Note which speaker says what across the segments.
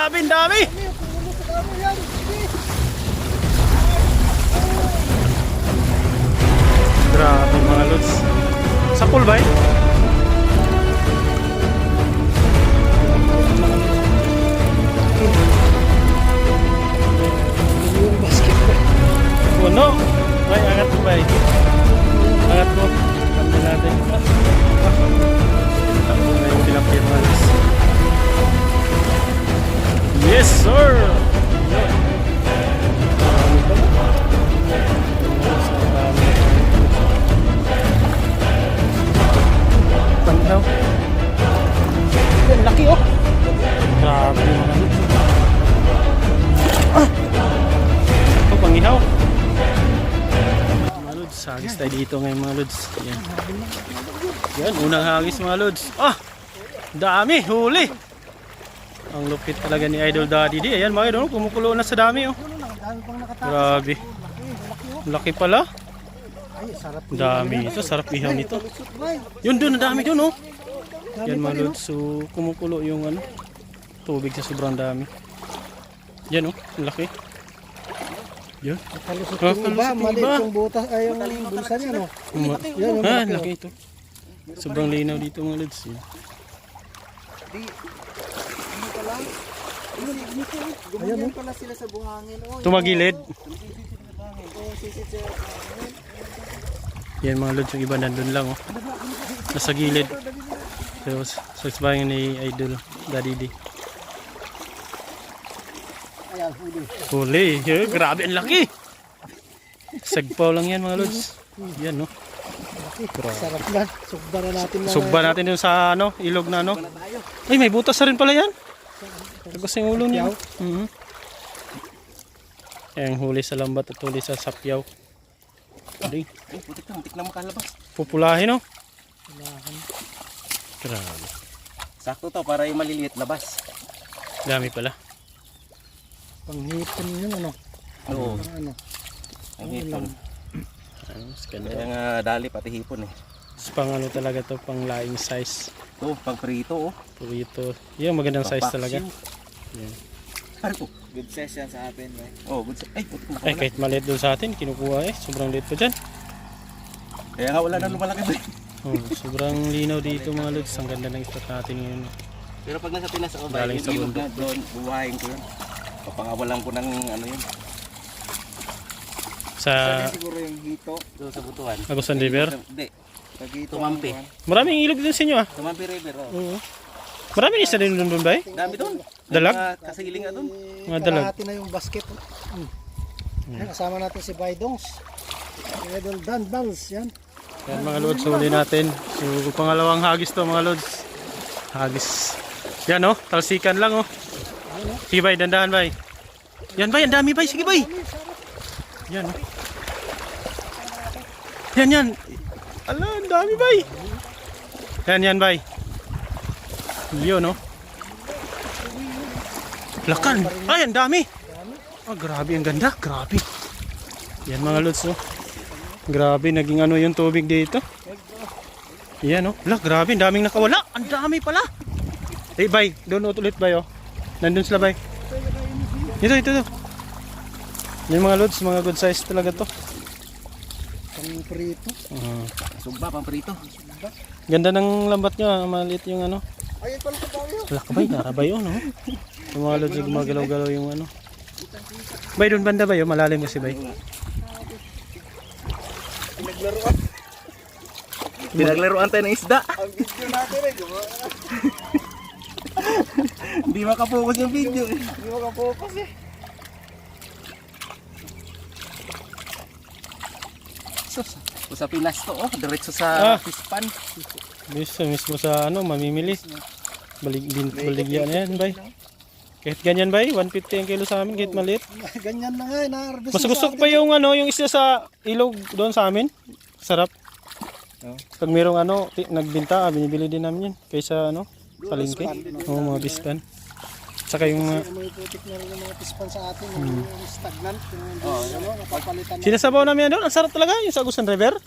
Speaker 1: Grabe, ang dami. Grabe mga lods. Sa pool ba eh? Puno. Bay, angat mo bay. Angat mo. Kami natin. Tapos na yung tilapia. Yes, sir! Ang
Speaker 2: laki oh.
Speaker 1: Grabe mga. Ah! Ito, pangihaw. Mga lods, hagis tayo dito ngayon mga lods. Yan. Yan, unang hagis mga lods. Ah! Dami, huli. Ang lupit talaga ni Idol Daddy di. Ayan mga idol, kumukulo na sa dami oh. Grabe.
Speaker 2: Laki, oh.
Speaker 1: Pala.
Speaker 2: Ay, sarap.
Speaker 1: Dami ito, sarap ihaw nito. Yun doon, ang dami doon oh. Yan mga lods, so kumukulo yung ano, tubig sa sobrang dami. Yan oh, ang laki. Yan.
Speaker 2: oh. Nakalusot yung iba. Maliit yung butas. Ay, yung bulsa niya no. Yan, yung
Speaker 1: ah,
Speaker 2: malaki,
Speaker 1: laki ito. Sobrang linaw dito mga lods. Yan.
Speaker 2: Ayan oh.
Speaker 3: pala sila sa buhangin. Oh,
Speaker 1: Tumagilid.
Speaker 3: oh, sa
Speaker 1: Yan mga lods, yung iba nandun lang oh. Nasa gilid. So, sa so, ni Idol, Daddy D.
Speaker 2: Ayan, huli.
Speaker 1: Huli, eh, grabe ang laki. Sagpaw lang yan mga lods. Yan no. Grabe.
Speaker 2: Sarap yan. Sugba na natin na.
Speaker 1: Sugba natin dun sa ano, ilog na ano. Ay, may butas na rin pala yan. Tagos yung ulo niya. Mhm. Yan, huli sa lambat at huli sa sapyaw. Huli.
Speaker 3: Ay, putik na, putik na makalabas.
Speaker 1: Pupulahin no. Grabe.
Speaker 3: Sakto to para yung maliliit labas.
Speaker 1: Dami pala.
Speaker 2: Panghipon yun ano.
Speaker 3: Oo.
Speaker 2: Ano.
Speaker 3: Ang hipon.
Speaker 1: Ayos, ganda.
Speaker 3: Kaya nga dali pati hipon eh.
Speaker 1: Pang ano talaga to, pang laing size.
Speaker 3: Ito, pang prito oh.
Speaker 1: Purito. Yan, magandang size talaga. Yan.
Speaker 3: Ano?
Speaker 4: Good session sa atin, bay.
Speaker 3: Oh, good. Ay, putik na
Speaker 1: Ay, kahit maliit doon sa atin, kinukuha eh. Sobrang liit pa dyan.
Speaker 3: Kaya nga wala na lumalaki ba?
Speaker 1: Oh, sobrang linaw dito mga lods. Ang ganda ng spot natin ngayon.
Speaker 3: Pero pag nasa Pinas ako ba,
Speaker 1: Galing
Speaker 3: yung
Speaker 1: sa
Speaker 3: ilog na doon, buhayin ko yun. Papangawalan ko ng ano yun.
Speaker 1: Sa
Speaker 4: siguro yung hito?
Speaker 3: Doon sa butuan.
Speaker 1: Agusan River.
Speaker 3: Hindi,
Speaker 4: Pag hito.
Speaker 3: Tumampi.
Speaker 1: Maraming ilog din sa inyo ah.
Speaker 3: Tumampi River. Oh.
Speaker 1: Oo. Maraming isa din doon doon ba eh?
Speaker 3: Dami doon.
Speaker 1: Dalag?
Speaker 3: Mga kasiling nga doon.
Speaker 1: Mga dalag.
Speaker 2: Kalahati na yung basket. Hmm. Ayan, kasama natin si Baydongs. Idol Dan Bals. Yan.
Speaker 1: Yan mga lods, huli natin. So, pangalawang hagis to mga lods. Hagis. Yan oh, talsikan lang oh. Sige bay, dandahan bay. Yan bay, ang dami bay. Sige bay. Yan oh. Yan yan. Ala, ang dami bay. Yan yan bay. Yun oh. Lakan. Ay, ang dami. Ah, grabe, ang ganda. Grabe. Yan mga lods oh. Grabe, naging ano yung tubig dito. Yan oh. Lah, grabe, ang daming nakawala. Ang dami pala. Eh, bay, doon ulit bay oh. Nandun sila bay. Ito, ito, ito. Yung mga loads, mga good size talaga to.
Speaker 2: Pang prito.
Speaker 1: Ah.
Speaker 3: Sugba, pang prito.
Speaker 1: ganda ng lambat nyo, ah. maliit yung ano.
Speaker 2: Ayun pala sa tayo.
Speaker 1: Wala ka bay, narabay oh, no? Yung mga loads, gumagalaw-galaw yung ano. Bay, doon banda ba yun? Malalim kasi bay.
Speaker 2: Pinaglaruan.
Speaker 3: Pinaglaruan tayo ng isda.
Speaker 4: Ang video natin eh, gumawa.
Speaker 3: Hindi makapokus yung video. eh.
Speaker 4: Hindi mo ka-focus eh.
Speaker 3: Sus, o sa Pinas to, oh, diretso sa
Speaker 1: Ah.
Speaker 3: Pispan.
Speaker 1: Mismo, mismo sa ano, mamimili. Balig, bin, baligya na yan, bay. Kahit ganyan, bay, 150 ang kilo sa amin, kahit maliit.
Speaker 2: Ganyan na nga. eh, Na-harvest
Speaker 1: Mas gusto ko pa yung ano, yung isa sa ilog doon sa amin. Sarap.
Speaker 4: Oh.
Speaker 1: Pag mayroong ano, nagbinta, binibili din namin yun. Kaysa ano, palengke. Oo, mga bispan. Saka yung mga,
Speaker 2: atin. May putik na rin yung mga pispan sa atin. Yung stagnant. Yung ano, napapalitan na.
Speaker 1: sinasabaw namin yan doon. Ang sarap talaga, yung sa Agusan River.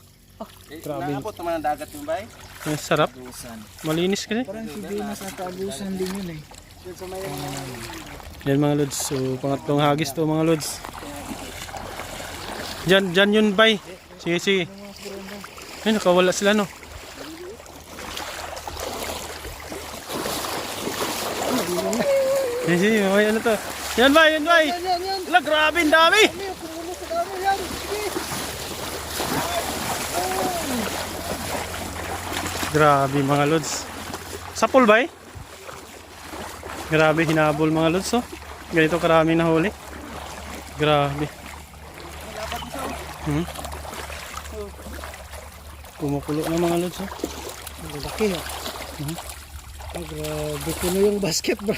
Speaker 3: Eh,
Speaker 1: Grabe.
Speaker 3: Naabot naman ang dagat yung bay.
Speaker 1: Ang sarap.
Speaker 4: Busan.
Speaker 1: Malinis kasi.
Speaker 4: Parang si Venus at Abusan din yun eh.
Speaker 2: Yun sa may
Speaker 1: Yan mga lods. So, pangatlong hagis to mga lods. Diyan, diyan yun bay. Sige, sige. Ay, nakawala sila no. Sige, sige. May ano to. Yan bay, yan bay.
Speaker 2: Yan, yan, yan.
Speaker 1: Wala, grabe, ang dami.
Speaker 2: Yung kumulo sa dami yan? Sige.
Speaker 1: Grabe mga lods. Sa pool bay? Grabe, hinabol mga lods oh. Ganito karami na huli. Grabe. Hmm? Kumukulo na mga lods oh.
Speaker 2: Ang laki ha. Ay, grabe. Puno yung basket bro.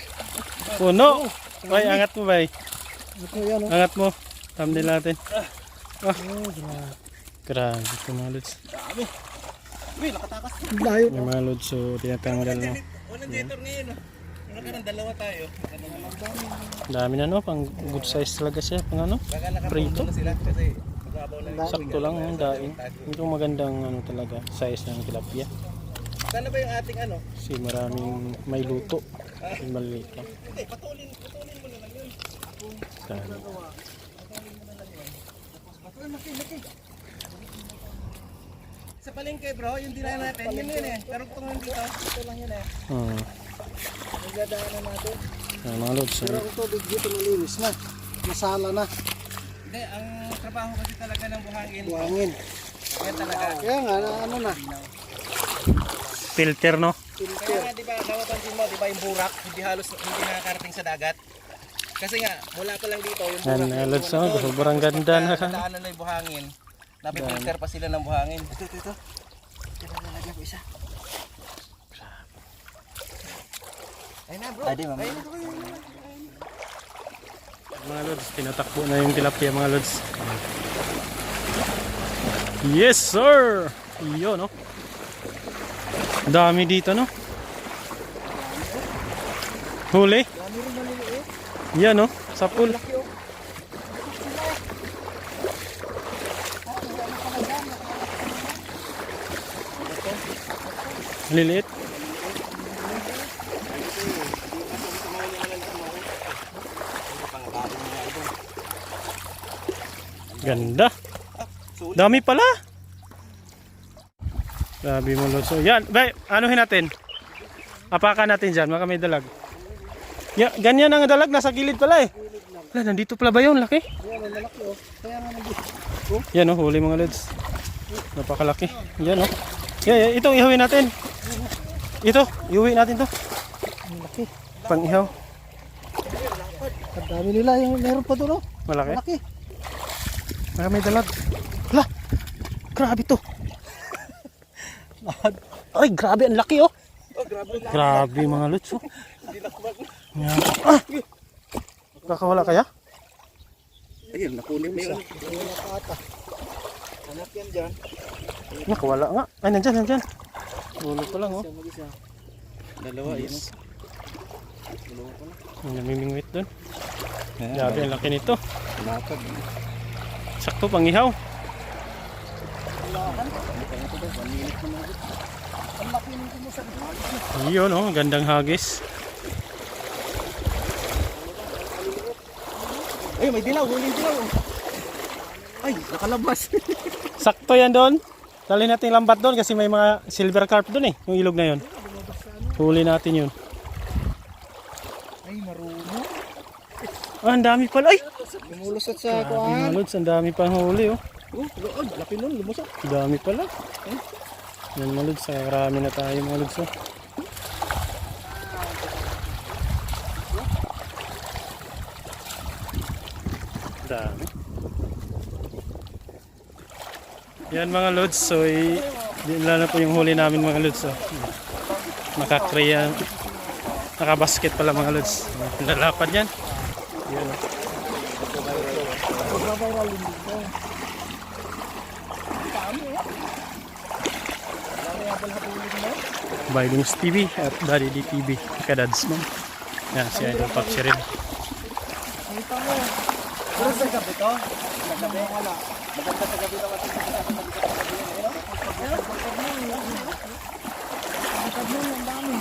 Speaker 1: Puno! Bay, angat mo bay.
Speaker 2: Oh.
Speaker 1: Angat mo. Thumbnail natin.
Speaker 2: Oh, grabe.
Speaker 1: Grabe ito mga lods.
Speaker 2: Ang Layo.
Speaker 1: Yung mga lods so tinatanggal no.
Speaker 3: Walang jetor ngayon. oh. Nakakarang dalawa tayo.
Speaker 1: Dami na no, pang good size talaga siya. Pang ano? Prito.
Speaker 3: na.
Speaker 1: Sakto lang yung daing. Ito magandang ano talaga size ng tilapia.
Speaker 3: Sana ba yung ating ano?
Speaker 1: Kasi maraming may luto. Yung maliliit lang.
Speaker 3: Hindi, patulin, patulin mo na lang yun.
Speaker 1: Dami.
Speaker 3: Sa palengke bro, yung dila natin, yun yun eh. Pero kung dito, ito lang yun eh.
Speaker 1: Hmm.
Speaker 2: Nagdadaanan natin.
Speaker 1: Yan, mga lods.
Speaker 2: Pero ang tubig dito malinis na. Masala na.
Speaker 3: Hindi, ang trabaho kasi talaga ng buhangin.
Speaker 2: Buhangin.
Speaker 3: Kaya talaga.
Speaker 2: Kaya nga, na- ano na.
Speaker 1: filter no?
Speaker 3: Kaya nga, di ba, napapansin mo, di ba yung burak, hindi halos, hindi nakakarating sa dagat. Kasi nga, mula pa lang dito, yung
Speaker 1: Yan,
Speaker 3: burak.
Speaker 1: mga lods. Oh, sobrang ganda na.
Speaker 3: Daanan na yung buhangin. Napipilter pa sila ng buhangin. Ito, ito, ito. Ito na lalagyan ko isa. Ayun na bro. Ayun na bro.
Speaker 1: Mga lods, tinatakbo na yung tilapia mga lods. Yes sir! Iyo no? Dami dito no? Huli? Yan no? Sa pool. Liliit. Ganda. Dami pala. Sabi mo Lord. So, yan. Bay, anuhin natin. Apakan natin dyan. Baka may dalag. Ya, ganyan ang dalag. Nasa gilid pala eh. Wala, nandito pala ba yun? Laki.
Speaker 2: Yan, malaki oh. Kaya nga nandito.
Speaker 1: Yan oh, huli mga lods. Napakalaki. Yan oh. Yan, yan. Ito, ihawin natin. Ito, iuwi natin to.
Speaker 2: Ang laki.
Speaker 1: Pang ihaw.
Speaker 2: Ang dami nila. Yung meron pa doon oh.
Speaker 1: Malaki.
Speaker 2: Malaki.
Speaker 1: Baka may dalag. Hala! Grabe to. Ay, grabe. Ang laki oh. Grabe mga lods oh. Yan. Ah! Kakawala kaya?
Speaker 3: Ayun, nakunin mo
Speaker 2: ata.
Speaker 3: Hanap yan dyan.
Speaker 1: Nakawala nga. Ay, nandyan, nandyan. Ulo ko lang oh.
Speaker 2: Isa.
Speaker 3: Dalawa, yun.
Speaker 1: Yes. Ang namimingwit doon. Grabe, ang laki nito.
Speaker 3: Lapad.
Speaker 1: Sakto pang ihaw.
Speaker 2: Ang laki nito mo sa
Speaker 1: Yun oh, gandang hagis.
Speaker 3: Ay, may dilaw, huling dilaw. Ay, nakalabas.
Speaker 1: Sakto yan doon. Dali natin lambat doon kasi may mga silver carp doon eh. Yung ilog na yun. Huli natin yun.
Speaker 2: Ay, marunong.
Speaker 1: Ah, ang dami pala. Ay!
Speaker 2: Lumulusot sa kuhaan.
Speaker 1: lods, ang dami pang huli oh.
Speaker 3: Oh, oh, laki nun, lumusok.
Speaker 1: Dami pala. Yan mga lods, ah, marami na tayo mga lods oh. Dami. Yan mga lods, so i- lang na po yung huli namin mga lods. Oh. Nakakreya, nakabasket pala mga lods. Lalapad yan. Yan oh. Bidings TV at Daddy D TV Kadads mo. Yan si Idol Pachi rin.
Speaker 3: Pero sa gabi to, sa gabi, wala. Maganda sa gabi naman.
Speaker 2: Ang dami.